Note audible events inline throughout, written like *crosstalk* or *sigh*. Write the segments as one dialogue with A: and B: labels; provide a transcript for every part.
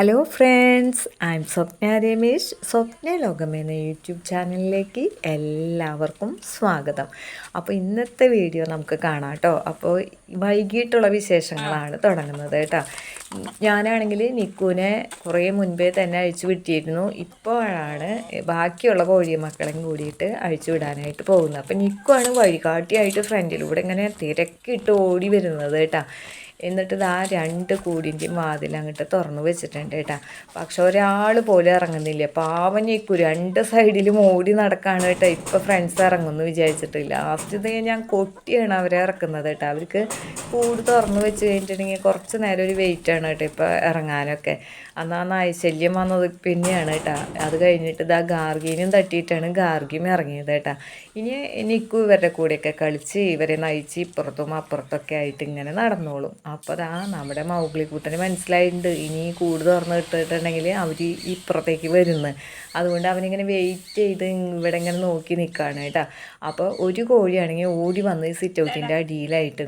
A: Hello friends I am Swapna Ramesh. Swapna ലോകം എന്ന YouTube ചാനലിലേക്ക് എല്ലാവർക്കും സ്വാഗതം. അപ്പോൾ ഇന്നത്തെ വീഡിയോ നമുക്ക് കാണാം കേട്ടോ. അപ്പോൾ വൈകിട്ടുള്ള വിശേഷങ്ങളാണ് തുടങ്ങുന്നത് കേട്ടോ. ഞാനാണെങ്കിൽ നിക്കുവിനെ കുറേ മുൻപേ തന്നെ അഴിച്ചു വിട്ടിരുന്നു. ഇപ്പോഴാണ് ബാക്കിയുള്ള കോഴി മക്കളെയും കൂടിയിട്ട് അഴിച്ചു വിടാനായിട്ട് പോകുന്നത്. അപ്പോൾ നിക്കുവാണ് വഴികാട്ടിയായിട്ട് ഫ്രണ്ടിലൂടെ ഇങ്ങനെ തിരക്കിട്ട് ഓടി വരുന്നത് കേട്ടോ. എന്നിട്ട് ഇതാ രണ്ട് കൂടിന്റെയും വാതിൽ അങ്ങോട്ട് തുറന്നു വെച്ചിട്ടുണ്ട് കേട്ടോ. പക്ഷെ ഒരാൾ പോലും ഇറങ്ങുന്നില്ല. ഞെക്കു. രണ്ട് സൈഡിലും ഓടി നടക്കാണ് കേട്ടോ. ഇപ്പോൾ ഫ്രണ്ട്സ് ഇറങ്ങുമെന്ന് വിചാരിച്ചിട്ടില്ല ലാസ്റ്റ് ഇത് ഞാൻ കൊട്ടിയാണ് അവരെ ഇറക്കുന്നത് കേട്ടോ. അവർക്ക് കൂട് തുറന്നു വെച്ച് കഴിഞ്ഞിട്ടുണ്ടെങ്കിൽ കുറച്ച് നേരം ഒരു വെയിറ്റ് ആണ് കേട്ടോ ഇപ്പോൾ ഇറങ്ങാനൊക്കെ. അന്നാ ആ നായശല്യം വന്നത് പിന്നെയാണ് കേട്ടോ. അത് കഴിഞ്ഞിട്ട് ഇതാ ഗാർഗീനും തട്ടിയിട്ടാണ് ഗാർഗിയും ഇറങ്ങിയത് കേട്ടോ. ഇനി എനിക്കും ഇവരുടെ കൂടെയൊക്കെ കളിച്ച് ഇവരെ നയിച്ച് ഇപ്പുറത്തും അപ്പുറത്തൊക്കെ ആയിട്ട് ഇങ്ങനെ നടന്നോളും. അപ്പോൾ അതാ നമ്മുടെ മൗഗ്ലിക്കൂട്ടന് മനസ്സിലായിട്ടുണ്ട് ഇനി കൂട് തുറന്ന് ഇട്ടിട്ടുണ്ടെങ്കിൽ അവർ ഇപ്പുറത്തേക്ക് വരുന്നു. അതുകൊണ്ട് അവനിങ്ങനെ വെയിറ്റ് ചെയ്ത് ഇവിടെ ഇങ്ങനെ നോക്കി നിൽക്കുകയാണ് കേട്ടോ. അപ്പോൾ ഒരു കോഴിയാണെങ്കിൽ ഓടി വന്ന് സിറ്റ് ഔട്ടിന്റെ അടിയിലായിട്ട്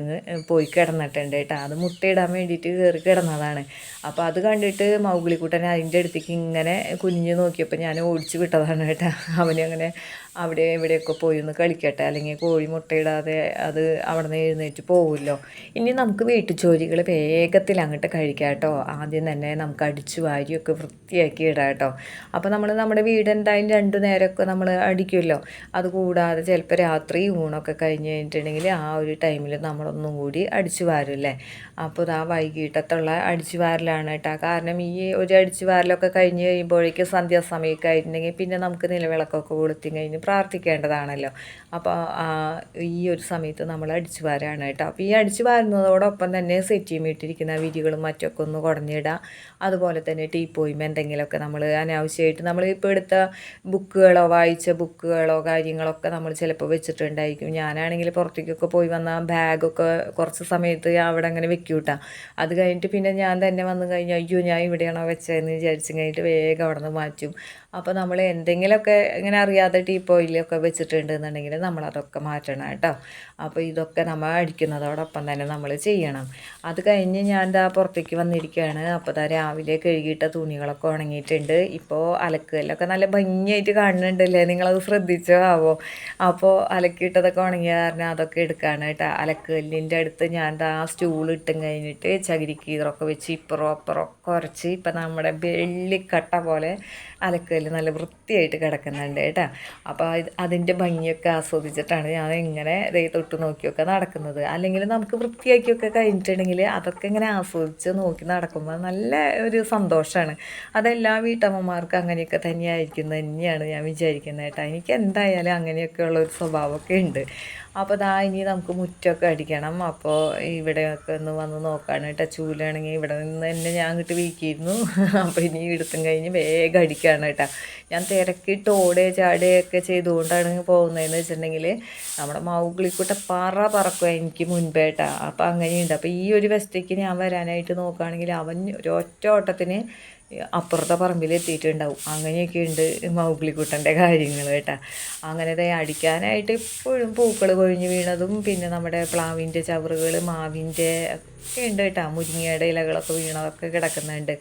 A: പോയി കിടന്നിട്ടുണ്ട് കേട്ടോ. അത് മുട്ടയിടാൻ വേണ്ടിയിട്ട് കയറി കിടന്നതാണ്. അപ്പോൾ അത് കണ്ടിട്ട് മൗഗ്ലിക്കുട്ടൻ അതിന്റെ അടുത്തേക്ക് ഇങ്ങനെ കുഞ്ഞ് നോക്കിയപ്പോൾ ഞാൻ ഓടിച്ച് വിട്ടതാണ് കേട്ടോ. അവനങ്ങനെ അവിടെ എവിടെയൊക്കെ പോയി ഒന്ന് കളിക്കട്ടെ അല്ലെങ്കിൽ കോഴി മുട്ടയിടാതെ അത് അവിടെ നിന്ന് എഴുന്നേറ്റ് പോകുമല്ലോ ഇനി നമുക്ക് വീട്ടു ജോലികൾ വേഗത്തിൽ അങ്ങോട്ട് കഴിക്കാം കേട്ടോ. ആദ്യം തന്നെ നമുക്ക് അടിച്ചു വാരിയൊക്കെ വൃത്തിയാക്കി ഇടാം കേട്ടോ. അപ്പോൾ നമ്മൾ നമ്മുടെ വീട് എന്തായാലും രണ്ടു നേരമൊക്കെ നമ്മൾ അടിക്കുമല്ലോ. അതുകൂടാതെ ചിലപ്പോൾ രാത്രി ഊണൊക്കെ കഴിഞ്ഞ് കഴിഞ്ഞിട്ടുണ്ടെങ്കിൽ ആ ഒരു ടൈമിൽ നമ്മളൊന്നും കൂടി അടിച്ചു വാരില്ലേ അപ്പോൾ ആ വൈകിട്ടത്തുള്ള അടിച്ചു വാരലാണ് കേട്ടോ. കാരണം ഈ ഒരു അടിച്ചു വാരലൊക്കെ കഴിഞ്ഞ് കഴിയുമ്പോഴേക്കും സന്ധ്യാസമയമൊക്കെ ആയിട്ടുണ്ടെങ്കിൽ പിന്നെ നമുക്ക് നിലവിളക്കൊക്കെ കൊളുത്തി കഴിഞ്ഞ് പ്രാർത്ഥിക്കേണ്ടതാണല്ലോ. അപ്പോൾ ഈ ഒരു സമയത്ത് നമ്മൾ അടിച്ചു വാരാണ് കേട്ടോ. അപ്പോൾ ഈ അടിച്ചു വാരുന്നതോടൊപ്പം തന്നെ സെറ്റ് ചെയ്യുമിട്ടിരിക്കുന്ന വിരികളും മറ്റൊക്കെ ഒന്ന് കുടഞ്ഞിടുക അതുപോലെ തന്നെ ടീ ടീപ്പോയും എന്തെങ്കിലുമൊക്കെ നമ്മൾ അനാവശ്യമായിട്ട് നമ്മൾ ഇപ്പോൾ എടുത്ത ബുക്കുകളോ വായിച്ച ബുക്കുകളോ കാര്യങ്ങളൊക്കെ നമ്മൾ ചിലപ്പോൾ വെച്ചിട്ടുണ്ടായിരിക്കും. ഞാനാണെങ്കിൽ പുറത്തേക്കൊക്കെ പോയി വന്ന ബാഗൊക്കെ കുറച്ച് സമയത്ത് അവിടെ അങ്ങനെ വെക്കും കേട്ടോ. അത് കഴിഞ്ഞിട്ട് പിന്നെ ഞാൻ തന്നെ വന്നു കഴിഞ്ഞാൽ അയ്യോ ഞാൻ ഇവിടെയാണോ വെച്ചതെന്ന്? വിചാരിച്ചു കഴിഞ്ഞിട്ട് വേഗം അവിടെ നിന്ന് മാറ്റും. അപ്പോൾ നമ്മൾ എന്തെങ്കിലുമൊക്കെ ഇങ്ങനെ അറിയാതെ ടീ പോയിലൊക്കെ വെച്ചിട്ടുണ്ടെന്നുണ്ടെങ്കിൽ നമ്മളതൊക്കെ മാറ്റണം കേട്ടോ. അപ്പോൾ ഇതൊക്കെ നമ്മൾ അടിക്കുന്നതോടൊപ്പം തന്നെ നമ്മൾ ചെയ്യണം. അത് കഴിഞ്ഞ് ഞാൻ ഇതാ പുറത്തേക്ക് വന്നിരിക്കുകയാണ് അപ്പോൾ ഇതാ രാവിലെ കഴുകിയിട്ട തുണികളൊക്കെ ഉണങ്ങിയിട്ടുണ്ട്. ഇപ്പോൾ അലക്കുകയിലൊക്കെ നല്ല ഭംഗിയായിട്ട് കാണുന്നുണ്ടല്ലേ? നിങ്ങളത് ശ്രദ്ധിച്ചോ ആവോ? അപ്പോൾ അലക്കിയിട്ടതൊക്കെ ഉണങ്ങിയ കാരണം അതൊക്കെ എടുക്കുകയാണ് കേട്ടോ. അലക്കുകല്ലിന്റെ അടുത്ത് ഞാൻ ഇതാ സ്റ്റൂൾ ഇട്ടും കഴിഞ്ഞിട്ട് ചകിരിക്കീറൊക്കെ വെച്ച് ഇപ്പുറം അപ്പുറം കുറച്ച് ഇപ്പം നമ്മുടെ വെള്ളിക്കട്ട പോലെ അലക്കൽ നല്ല വൃത്തിയായിട്ട് കിടക്കുന്നുണ്ട് കേട്ടോ. അപ്പോൾ അതിന്റെ ഭംഗിയൊക്കെ ആസ്വദിച്ചിട്ടാണ് ഞാൻ ഇങ്ങനെ ദേ തൊട്ട് നോക്കിയൊക്കെ നടക്കുന്നത്. അല്ലെങ്കിൽ നമുക്ക് വൃത്തിയാക്കിയൊക്കെ കഴിഞ്ഞിട്ടുണ്ടെങ്കിൽ അതൊക്കെ ഇങ്ങനെ ആസ്വദിച്ച് നോക്കി നടക്കുമ്പോൾ നല്ല ഒരു സന്തോഷമാണ്. അതെല്ലാ വീട്ടമ്മമാർക്കും അങ്ങനെയൊക്കെ തന്നെയായിരിക്കും തന്നെയാണ് ഞാൻ വിചാരിക്കുന്നത് കേട്ടോ. എനിക്ക് എന്തായാലും അങ്ങനെയൊക്കെയുള്ള ഒരു സ്വഭാവമൊക്കെ ഉണ്ട്. അപ്പോൾ ദാ ഇനി നമുക്ക് മുറ്റമൊക്കെ അടിക്കണം. അപ്പോൾ ഇവിടെയൊക്കെ ഒന്ന് വന്ന് നോക്കാണ് കേട്ടോ. ചൂലാണെങ്കിൽ ഇവിടെ നിന്ന് തന്നെ ഞാൻ അങ്ങോട്ട് വീക്കിയിരുന്നു. *laughs* അപ്പോൾ ഇനി എടുത്തും കഴിഞ്ഞ് വേഗം അടിക്കുകയാണ് കേട്ടോ. ഞാൻ തിരക്കിട്ട് ഓടേ ചാടുകയൊക്കെ ചെയ്തുകൊണ്ടാണ് പോകുന്നതെന്ന് വെച്ചിട്ടുണ്ടെങ്കിൽ നമ്മുടെ മൗഗ്ലിക്കൂട്ട പറ പറക്കുക എനിക്ക് മുൻപേട്ടാണ് അപ്പോൾ അങ്ങനെയുണ്ട്. അപ്പോൾ ഈ ഒരു വെസ്റ്റേക്ക് ഞാൻ വരാനായിട്ട് നോക്കുകയാണെങ്കിൽ അവൻ ഒരു ഒറ്റ ഓട്ടത്തിന് അപ്പുറത്തെ പറമ്പിൽ എത്തിയിട്ടുണ്ടാവും അങ്ങനെയൊക്കെ ഉണ്ട് മൗഗ്ലിക്കുട്ടന്റെ കാര്യങ്ങൾ കേട്ടോ. അങ്ങനെ അടിക്കാനായിട്ട് ഇപ്പോഴും പൂക്കൾ കൊഴിഞ്ഞ് വീണതും പിന്നെ നമ്മുടെ പ്ലാവിന്റെ ചവറുകൾ മാവിന്റെ ഒക്കെ ഉണ്ട് കേട്ടോ. മുരിങ്ങയുടെ ഇലകളൊക്കെ വീണതൊക്കെ കിടക്കുന്നുണ്ട്.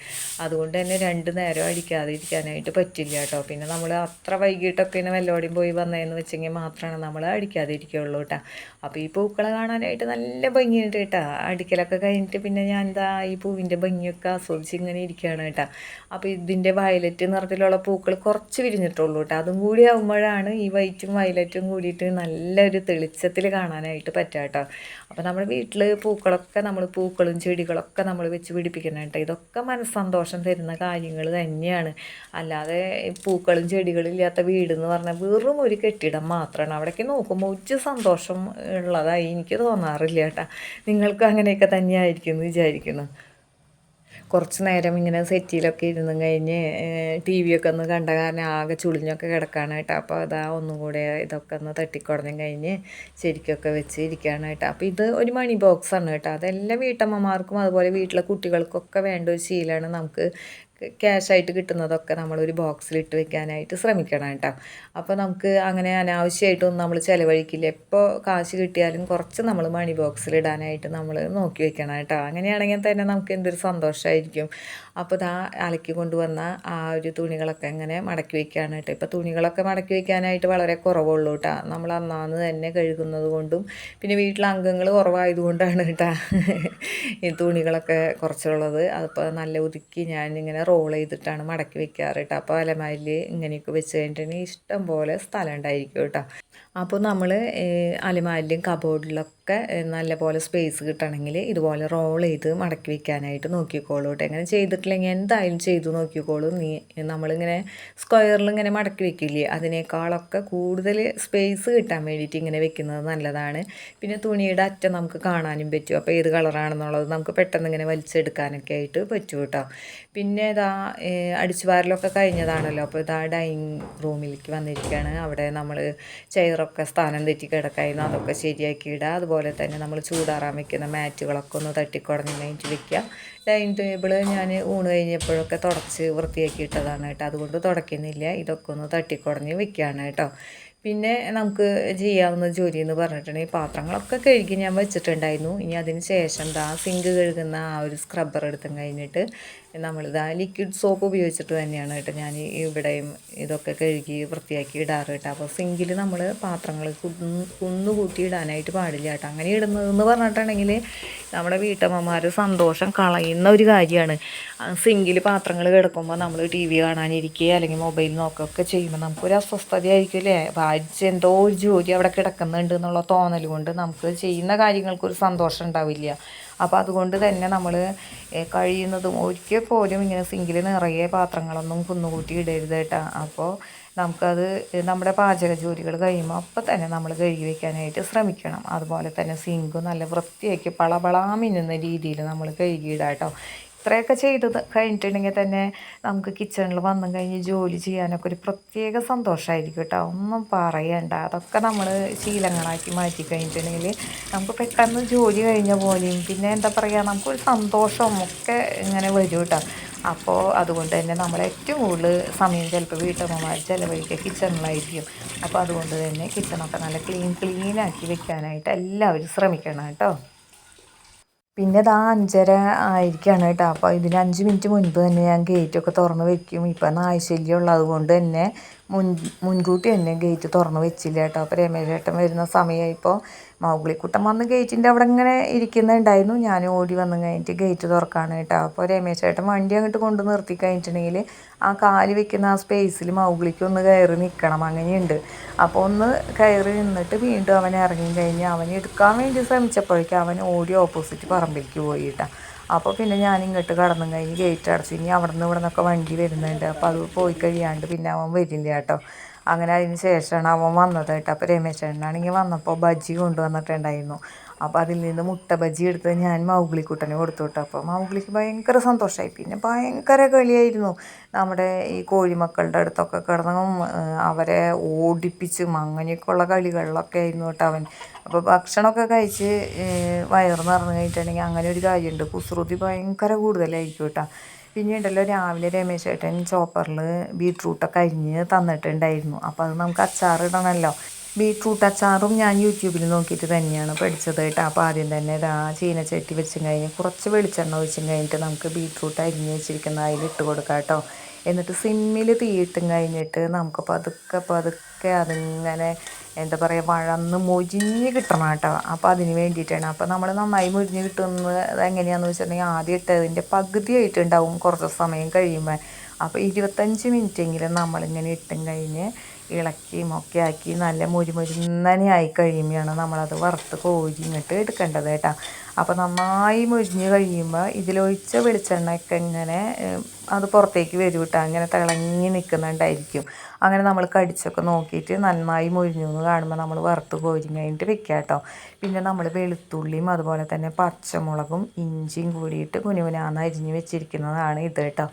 A: അതുകൊണ്ട് തന്നെ രണ്ട് നേരം അടിക്കാതെ ഇരിക്കാനായിട്ട് പറ്റില്ല കേട്ടോ. പിന്നെ നമ്മൾ അത്ര വൈകിട്ടൊക്കെ ഇങ്ങനെ വല്ലോടെയും പോയി വന്നതെന്ന് വെച്ചെങ്കിൽ മാത്രമാണ് നമ്മൾ അടിക്കാതെ ഇരിക്കുകയുള്ളൂ കേട്ടോ. അപ്പോൾ ഈ പൂക്കളെ കാണാനായിട്ട് നല്ല ഭംഗിയുണ്ട് കേട്ടോ. അടിക്കലൊക്കെ കഴിഞ്ഞിട്ട് പിന്നെ ഞാൻ എന്താ ഈ പൂവിന്റെ ഭംഗിയൊക്കെ ആസ്വദിച്ച് ഇങ്ങനെ ഇരിക്കുകയാണ് കേട്ടോ. അപ്പോൾ ഇതിന്റെ വയലറ്റ് നിറത്തിലുള്ള പൂക്കൾ കുറച്ച് വിരിഞ്ഞിട്ടുള്ളൂ കേട്ടോ. അതും കൂടി ആകുമ്പോഴാണ് ഈ വൈറ്റും വയലറ്റും കൂടിയിട്ട് നല്ലൊരു തെളിച്ചത്തിൽ കാണാനായിട്ട് പറ്റുക കേട്ടോ. അപ്പോൾ നമ്മുടെ വീട്ടിൽ പൂക്കളൊക്കെ നമ്മൾ പൂക്കളും ചെടികളൊക്കെ നമ്മൾ വെച്ച് പിടിപ്പിക്കണം കേട്ടോ. ഇതൊക്കെ മനസ്സന്തോഷം തരുന്ന കാര്യങ്ങൾ തന്നെയാണ്. അല്ലാതെ പൂക്കളും ചെടികളും ഇല്ലാത്ത വീട് എന്ന് പറഞ്ഞാൽ വെറും ഒരു കെട്ടിടം മാത്രമാണ് അവിടേക്ക് നോക്കുമ്പോൾ ഉച്ച സന്തോഷം ഉള്ളതായി എനിക്ക് തോന്നാറില്ല കേട്ടോ. നിങ്ങൾക്ക് അങ്ങനെയൊക്കെ തന്നെയായിരിക്കും എന്ന് വിചാരിക്കുന്നു. കുറച്ച് നേരം ഇങ്ങനെ സെറ്റിയിലൊക്കെ ഇരുന്നും കഴിഞ്ഞ് ടി വിയൊക്കെ ഒന്ന് കണ്ട കാരണം ആകെ ചുളിഞ്ഞൊക്കെ കിടക്കാനായിട്ട്. അപ്പോൾ അതാ ഒന്നും കൂടെ ഇതൊക്കെ ഒന്ന് തട്ടിക്കുടഞ്ഞും കഴിഞ്ഞ് ശരിക്കൊക്കെ വെച്ച് ഇരിക്കാനായിട്ട്. അപ്പോൾ ഇത് ഒരു മണി ബോക്സാണ് കേട്ടോ. അതെല്ലാം വീട്ടമ്മമാർക്കും അതുപോലെ വീട്ടിലെ കുട്ടികൾക്കൊക്കെ വേണ്ട ഒരു ശീലമാണ് നമുക്ക് ക്യാഷായിട്ട് കിട്ടുന്നതൊക്കെ നമ്മളൊരു ബോക്സിലിട്ട് വെക്കാനായിട്ട് ശ്രമിക്കണം കേട്ടോ. അപ്പോൾ നമുക്ക് അങ്ങനെ അനാവശ്യമായിട്ടൊന്നും നമ്മൾ ചിലവഴിക്കില്ല. എപ്പോൾ കാശ് കിട്ടിയാലും കുറച്ച് നമ്മൾ മണി ബോക്സിലിടാനായിട്ട് നമ്മൾ നോക്കി വെക്കണം കേട്ടോ. അങ്ങനെയാണെങ്കിൽ തന്നെ നമുക്ക് എന്തൊരു സന്തോഷമായിരിക്കും. അപ്പോൾ ഇതാ അലക്കി കൊണ്ടുവന്ന ആ ഒരു തുണികളൊക്കെ ഇങ്ങനെ മടക്കി വയ്ക്കുകയാണ് കേട്ടോ. ഇപ്പോൾ തുണികളൊക്കെ മടക്കി വയ്ക്കാനായിട്ട് വളരെ കുറവുള്ളൂ കേട്ടോ. നമ്മൾ അന്നാന്ന് തന്നെ കഴുകുന്നത് കൊണ്ടും പിന്നെ വീട്ടിലെ അംഗങ്ങൾ കുറവായതുകൊണ്ടാണ് കേട്ടോ ഈ തുണികളൊക്കെ കുറച്ചുള്ളത്. അതിപ്പോൾ നല്ല ഒതുക്കി ഞാൻ ഇങ്ങനെ റോൾ ചെയ്തിട്ടാണ് മടക്കി വെക്കാറ് കേട്ടോ. അപ്പോൾ അലമാരിൽ ഇങ്ങനെയൊക്കെ വെച്ച് കഴിഞ്ഞിട്ടുണ്ടെങ്കിൽ ഇഷ്ടം പോലെ സ്ഥലം ഉണ്ടായിരിക്കും കേട്ടോ. അപ്പോൾ നമ്മൾ അലമാരിലും കബോർഡിലൊക്കെ നല്ലപോലെ സ്പേസ് കിട്ടണമെങ്കിൽ ഇതുപോലെ റോൾ ചെയ്ത് മടക്കി വെക്കാനായിട്ട് നോക്കിക്കോളൂ കേട്ടോ. എങ്ങനെ ചെയ്തിട്ടില്ലെങ്കിൽ എന്തായാലും ചെയ്തു നോക്കിക്കോളൂ. നീ നമ്മളിങ്ങനെ സ്ക്വയറിൽ ഇങ്ങനെ മടക്കി വെക്കില്ലേ അതിനേക്കാളൊക്കെ കൂടുതൽ സ്പേസ് കിട്ടാൻ വേണ്ടിയിട്ട് ഇങ്ങനെ വെക്കുന്നത് നല്ലതാണ്. പിന്നെ തുണിയുടെ അറ്റം നമുക്ക് കാണാനും പറ്റും. അപ്പോൾ ഏത് കളറാണെന്നുള്ളത് നമുക്ക് പെട്ടെന്ന് ഇങ്ങനെ വലിച്ചെടുക്കാനൊക്കെ ആയിട്ട് പറ്റും കേട്ടോ. പിന്നെ ഇതാ അടിച്ചുവാരലൊക്കെ കഴിഞ്ഞതാണല്ലോ. അപ്പോൾ ഇതാ ഡൈനിങ് റൂമിലേക്ക് വന്നിരിക്കുകയാണ്. അവിടെ നമ്മൾ ചെയറൊക്കെ സ്ഥാനം തെറ്റി കിടക്കായിരുന്നു. അതൊക്കെ ശരിയാക്കി ഇടുക അതുപോലെ തന്നെ നമ്മൾ ചൂടാറാൻ വെക്കുന്ന മാറ്റുകളൊക്കെ ഒന്ന് തട്ടിക്കുടഞ്ഞ് കഴിഞ്ഞിട്ട് വെക്കുക. ഡൈനിങ് ടേബിൾ ഞാൻ ഊണ് കഴിഞ്ഞപ്പോഴൊക്കെ തുടച്ച് വൃത്തിയാക്കി ഇട്ടതാണ് കേട്ടോ. അതുകൊണ്ട് തുടയ്ക്കുന്നില്ല. ഇതൊക്കെ ഒന്ന് തട്ടിക്കുടഞ്ഞ് വെക്കുകയാണ് കേട്ടോ. പിന്നെ നമുക്ക് ചെയ്യാവുന്ന ജോലി എന്ന് പറഞ്ഞിട്ടുണ്ടെങ്കിൽ പാത്രങ്ങളൊക്കെ കഴുകി ഞാൻ വെച്ചിട്ടുണ്ടായിരുന്നു. ഇനി അതിന് ശേഷം ദാ സിങ്ക് കഴുകുന്ന ആ ഒരു സ്ക്രബ്ബർ എടുത്തും കഴിഞ്ഞിട്ട് നമ്മളിതാ ലിക്വിഡ് സോപ്പ് ഉപയോഗിച്ചിട്ട് തന്നെയാണ് കേട്ടോ ഞാൻ ഇവിടെയും ഇതൊക്കെ കഴുകി വൃത്തിയാക്കി ഇടാറ് കേട്ടോ. അപ്പോൾ സിങ്കിൽ നമ്മൾ പാത്രങ്ങൾ കുന്ന് കൂട്ടി ഇടാനായിട്ട് പാടില്ല കേട്ടോ. അങ്ങനെ ഇടുന്നതെന്ന് പറഞ്ഞിട്ടുണ്ടെങ്കിൽ നമ്മുടെ വീട്ടമ്മമാർ സന്തോഷം കളയുന്ന ഒരു കാര്യമാണ്. സിങ്കിൽ പാത്രങ്ങൾ കിടക്കുമ്പോൾ നമ്മൾ ടി വി കാണാനിരിക്കുക അല്ലെങ്കിൽ മൊബൈൽ നോക്കുകയൊക്കെ ചെയ്യുമ്പോൾ നമുക്കൊരു അസ്വസ്ഥതയായിരിക്കും അല്ലേ? വായിച്ച് എന്തോ ഒരു ജോലി അവിടെ കിടക്കുന്നുണ്ട് എന്നുള്ള തോന്നൽ കൊണ്ട് നമുക്ക് ചെയ്യുന്ന കാര്യങ്ങൾക്കൊരു സന്തോഷം ഉണ്ടാവില്ല. അപ്പോൾ അതുകൊണ്ട് തന്നെ നമ്മൾ കഴിയുന്നതും ഒരിക്കൽ പോലും ഇങ്ങനെ സിങ്കിൽ നിറയെ പാത്രങ്ങളൊന്നും കുന്നുകൂട്ടി ഇടരുത് കേട്ടോ. അപ്പോൾ നമുക്കത് നമ്മുടെ പാചക ജോലികൾ കഴിയുമ്പോൾ അപ്പോൾ തന്നെ നമ്മൾ കഴുകി വയ്ക്കാനായിട്ട് ശ്രമിക്കണം. അതുപോലെ തന്നെ സിങ്ക് നല്ല വൃത്തിയാക്കി പളപളാ മിന്നുന്ന രീതിയിൽ നമ്മൾ കഴുകിയിടാം കേട്ടോ. ഇത്രയൊക്കെ ചെയ്ത് കഴിഞ്ഞിട്ടുണ്ടെങ്കിൽ തന്നെ നമുക്ക് കിച്ചണിൽ വന്നു കഴിഞ്ഞ് ജോലി ചെയ്യാനൊക്കെ ഒരു പ്രത്യേക സന്തോഷമായിരിക്കും കേട്ടോ. ഒന്നും പറയണ്ട. അതൊക്കെ നമ്മൾ ശീലങ്ങളാക്കി മാറ്റി കഴിഞ്ഞിട്ടുണ്ടെങ്കിൽ നമുക്ക് പെട്ടെന്ന് ജോലി കഴിഞ്ഞ പോലെയും പിന്നെ എന്താ പറയുക നമുക്കൊരു സന്തോഷവും ഒക്കെ ഇങ്ങനെ വരും കേട്ടോ. അപ്പോൾ അതുകൊണ്ട് തന്നെ നമ്മൾ ഏറ്റവും കൂടുതൽ സമയം ചിലപ്പോൾ വീട്ടമ്മമാർ ചിലവഴിക്കുക കിച്ചണിലായിരിക്കും അപ്പോൾ അതുകൊണ്ട് തന്നെ കിച്ചണൊക്കെ നല്ല ക്ലീൻ ക്ലീനാക്കി വെക്കാനായിട്ട് എല്ലാവരും ശ്രമിക്കണം കേട്ടോ. പിന്നെ ഇതാ അഞ്ചര ആയിരിക്കുകയാണ് കേട്ടോ. അപ്പോൾ ഇതിന് അഞ്ച് മിനിറ്റ് മുൻപ് തന്നെ ഞാൻ ഗേറ്റൊക്കെ തുറന്ന് വെക്കും. ഇപ്പം നായ്ശല്യം ഉള്ളത് കൊണ്ട് തന്നെ മുൻ മുൻകൂട്ടി തന്നെ ഗേറ്റ് തുറന്ന് വെച്ചില്ല കേട്ടോ. അപ്പോൾ രമേശേട്ടൻ വരുന്ന സമയമായിപ്പോൾ മൗഗ്ലിക്കുട്ടൻ വന്ന് ഗേറ്റിന്റെ അവിടെ ഇങ്ങനെ ഇരിക്കുന്നുണ്ടായിരുന്നു. ഞാൻ ഓടി വന്നു കഴിഞ്ഞിട്ട് ഗേറ്റ് തുറക്കാണ് കേട്ടോ. അപ്പോൾ രമേശേട്ടൻ വണ്ടി അങ്ങോട്ട് കൊണ്ട് നിർത്തി കഴിഞ്ഞിട്ടുണ്ടെങ്കിൽ ആ കാൽ വെക്കുന്ന ആ സ്പേസിൽ മൗഗ്ലിക്ക് ഒന്ന് കയറി നിൽക്കണം അങ്ങനെയുണ്ട്. അപ്പോൾ ഒന്ന് കയറി നിന്നിട്ട് വീണ്ടും അവൻ ഇറങ്ങി കഴിഞ്ഞ് അവൻ എടുക്കാൻ വേണ്ടി ശ്രമിച്ചപ്പോഴേക്കും അവൻ ഓടി ഓപ്പോസിറ്റ് പറമ്പിലേക്ക് പോയി കേട്ടോ. അപ്പോൾ പിന്നെ ഞാൻ ഇങ്ങോട്ട് കടന്നു കഴിഞ്ഞ് ഗേറ്റ് അടച്ചു. ഇനി അവിടെ നിന്ന് ഇവിടെ നിന്നൊക്കെ വണ്ടി വരുന്നുണ്ട്. അപ്പോൾ അത് പോയി കഴിയാണ്ട് പിന്നെ അവൻ വരില്ല കേട്ടോ. അങ്ങനെ അതിന് ശേഷമാണ് അവൻ വന്നത് കേട്ടോ. അപ്പോൾ രമേശ് ചേട്ടനാണെങ്കിൽ വന്നപ്പോൾ ബജ്ജി കൊണ്ടുവന്നിട്ടുണ്ടായിരുന്നു. അപ്പോൾ അതിൽ നിന്ന് മുട്ട ബജി എടുത്ത് ഞാൻ മൗഗ്ലിക്കുട്ടനെ കൊടുത്തു വിട്ടു അപ്പോൾ മൗഗ്ലിക്ക് ഭയങ്കര സന്തോഷമായി പിന്നെ ഭയങ്കര കളിയായിരുന്നു. നമ്മുടെ ഈ കോഴിമക്കളുടെ അടുത്തൊക്കെ കിടന്നും അവരെ ഓടിപ്പിച്ചും അങ്ങനെയൊക്കെയുള്ള കളികളിലൊക്കെ ആയിരുന്നു കേട്ടോ അവൻ. അപ്പോൾ ഭക്ഷണമൊക്കെ കഴിച്ച് വയറ് നിറഞ്ഞു കഴിഞ്ഞിട്ടുണ്ടെങ്കിൽ അങ്ങനെ ഒരു കാര്യമുണ്ട്. കുസൃതി ഭയങ്കര കൂടുതലായിരിക്കും കേട്ടോ പിന്നെ ഉണ്ടല്ലോ രാവിലെ രമേശ് ചേട്ടൻ ചോപ്പറിൽ ബീട്രൂട്ടൊക്കെ അരിഞ്ഞ് തന്നിട്ടുണ്ടായിരുന്നു. അപ്പോൾ അത് നമുക്ക് അച്ചാറിടണമല്ലോ. ബീട്രൂട്ട് അച്ചാറും ഞാൻ യൂട്യൂബിൽ നോക്കിയിട്ട് തന്നെയാണ് പഠിച്ചത് കേട്ടോ. അപ്പോൾ ആദ്യം തന്നെ ഇതാ ചീനച്ചട്ടി വെച്ചും കഴിഞ്ഞ് കുറച്ച് വെളിച്ചെണ്ണ ഒഴിച്ചും കഴിഞ്ഞിട്ട് നമുക്ക് ബീട്രൂട്ട് അരിഞ്ഞ് വെച്ചിരിക്കുന്ന അതിൽ ഇട്ട് കൊടുക്കാം കേട്ടോ. എന്നിട്ട് സിമ്മിൽ തീയിട്ടും കഴിഞ്ഞിട്ട് നമുക്ക് പതുക്കെ പതുക്കെ അതിങ്ങനെ എന്താ പറയുക വഴന്ന് മൊരിഞ്ഞ് കിട്ടണം കേട്ടോ. അപ്പോൾ അതിന് വേണ്ടിയിട്ടാണ്. അപ്പോൾ നമ്മൾ നന്നായി മൊരിഞ്ഞ് കിട്ടുന്നത് എങ്ങനെയാണെന്ന് വെച്ചിട്ടുണ്ടെങ്കിൽ ആദ്യം ഇട്ടതിന്റെ പകുതിയായിട്ടുണ്ടാവും കുറച്ച് സമയം കഴിയുമ്പോൾ അപ്പോൾ ഇരുപത്തഞ്ച് മിനിറ്റെങ്കിലും നമ്മളിങ്ങനെ ഇട്ടും കഴിഞ്ഞ് ഇളക്കി ഒക്കെ ആക്കി നല്ല മുരുമുരുന്നനെ ആയി കഴിയുമ്പോഴാണ് നമ്മളത് വറുത്ത് കോരി ഇങ്ങോട്ട് എടുക്കേണ്ടത് കേട്ടോ. അപ്പോൾ നന്നായി മുരിഞ്ഞ് കഴിയുമ്പോൾ ഇതിലൊഴിച്ച വെളിച്ചെണ്ണയൊക്കെ ഇങ്ങനെ അത് പുറത്തേക്ക് വരും കേട്ടോ അങ്ങനെ തിളങ്ങി നിൽക്കുന്നുണ്ടായിരിക്കും അങ്ങനെ നമ്മൾ കടിച്ചൊക്കെ നോക്കിയിട്ട് നന്നായി മുരിഞ്ഞു എന്ന് കാണുമ്പോൾ നമ്മൾ വറുത്ത് കോരിഞ്ഞ് കഴിഞ്ഞിട്ട് വെക്കുക കേട്ടോ പിന്നെ നമ്മൾ വെളുത്തുള്ളിയും അതുപോലെ തന്നെ പച്ചമുളകും ഇഞ്ചിയും കൂടിയിട്ട് കുനുകുനാന്ന് അരിഞ്ഞ് വെച്ചിരിക്കുന്നതാണ് ഇത് കേട്ടോ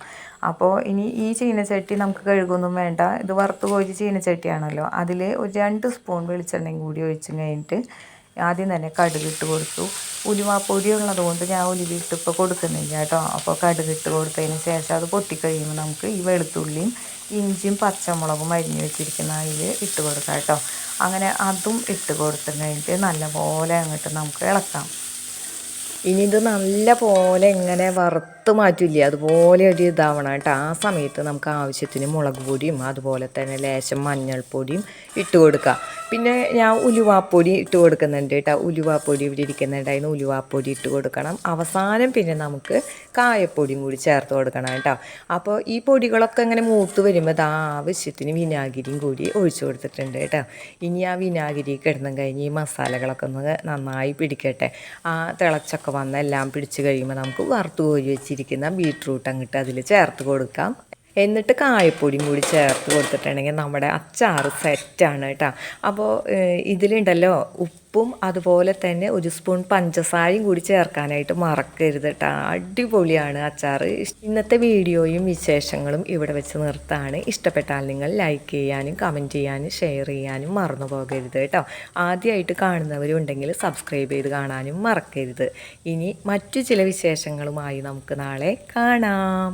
A: അപ്പോൾ ഇനി ഈ ചീനച്ചട്ടി നമുക്ക് കഴുകൊന്നും വേണ്ട. ഇത് വറുത്ത് കോരി ചീനച്ചട്ടിയാണല്ലോ. അതിൽ ഒരു രണ്ട് സ്പൂൺ വെളിച്ചെണ്ണയും കൂടി ഒഴിച്ച് കഴിഞ്ഞിട്ട് ആദ്യം തന്നെ കടുകിട്ട് കൊടുത്തു. ഉലുവാപ്പൊടി ഉള്ളത് കൊണ്ട് ഞാൻ ഉലുവിട്ട് ഇപ്പോൾ കൊടുക്കുന്നില്ല കേട്ടോ. അപ്പോൾ കടുകിട്ട് കൊടുത്തതിന് ശേഷം അത് പൊട്ടിക്കഴിയുമ്പോൾ നമുക്ക് ഈ വെളുത്തുള്ളിയും ഇഞ്ചിയും പച്ചമുളകും അരിഞ്ഞു വെച്ചിരിക്കുന്ന അതിൽ ഇട്ട് കൊടുക്കാം കേട്ടോ. അങ്ങനെ അതും ഇട്ട് കൊടുത്തു കഴിഞ്ഞിട്ട് നല്ലപോലെ അങ്ങോട്ട് നമുക്ക് ഇളക്കാം. ഇനി ഇത് നല്ല പോലെ ഇങ്ങനെ വറുത്ത് വറുത്ത് മാറ്റില്ല. അതുപോലെ ഒരു ഇതാവണം കേട്ടോ. ആ സമയത്ത് നമുക്ക് ആവശ്യത്തിന് മുളക് പൊടിയും അതുപോലെ തന്നെ ലേശം മഞ്ഞൾപ്പൊടിയും ഇട്ട് കൊടുക്കുക പിന്നെ ഞാൻ ഉലുവാപ്പൊടി ഇട്ട് കൊടുക്കുന്നുണ്ട് കേട്ടോ. ഉലുവാപ്പൊടി ഇവിടെ ഇരിക്കുന്നുണ്ടായിരുന്നു. ഉലുവാപ്പൊടി ഇട്ട് കൊടുക്കണം. അവസാനം പിന്നെ നമുക്ക് കായപ്പൊടിയും കൂടി ചേർത്ത് കൊടുക്കണം കേട്ടോ. അപ്പോൾ ഈ പൊടികളൊക്കെ ഇങ്ങനെ മൂത്ത് വരുമ്പോൾ അത് ആവശ്യത്തിന് വിനാഗിരിയും കൂടി ഒഴിച്ചു കൊടുത്തിട്ടുണ്ട് കേട്ടോ. ഇനി ആ വിനാഗിരി കിടന്നും കഴിഞ്ഞ് ഈ മസാലകളൊക്കെ ഒന്ന് നന്നായി പിടിക്കട്ടെ. ആ തിളച്ചൊക്കെ വന്ന് എല്ലാം പിടിച്ച് കഴിയുമ്പോൾ നമുക്ക് വറുത്ത് കോരി വെച്ചിരിക്കുന്ന ബീട്രൂട്ട് അങ്ങോട്ട് അതിൽ ചേർത്ത് കൊടുക്കാം. എന്നിട്ട് കായപ്പൊടിയും കൂടി ചേർത്ത് കൊടുത്തിട്ടുണ്ടെങ്കിൽ നമ്മുടെ അച്ചാർ സെറ്റാണ് കേട്ടോ. അപ്പോൾ ഇതിലുണ്ടല്ലോ ഉപ്പും അതുപോലെ തന്നെ ഒരു സ്പൂൺ പഞ്ചസാരയും കൂടി ചേർക്കാനായിട്ട് മറക്കരുത് കേട്ടോ അടിപൊളിയാണ് അച്ചാർ ഇന്നത്തെ വീഡിയോയും വിശേഷങ്ങളും ഇവിടെ വെച്ച് നിർത്താണ്. ഇഷ്ടപ്പെട്ടാൽ നിങ്ങൾ ലൈക്ക് ചെയ്യാനും കമന്റ് ചെയ്യാനും ഷെയർ ചെയ്യാനും മറന്നു പോകരുത് കേട്ടോ ആദ്യമായിട്ട് കാണുന്നവരുണ്ടെങ്കിൽ സബ്സ്ക്രൈബ് ചെയ്ത് കാണാനും മറക്കരുത്. ഇനി മറ്റു ചില വിശേഷങ്ങളുമായി നമുക്ക് നാളെ കാണാം.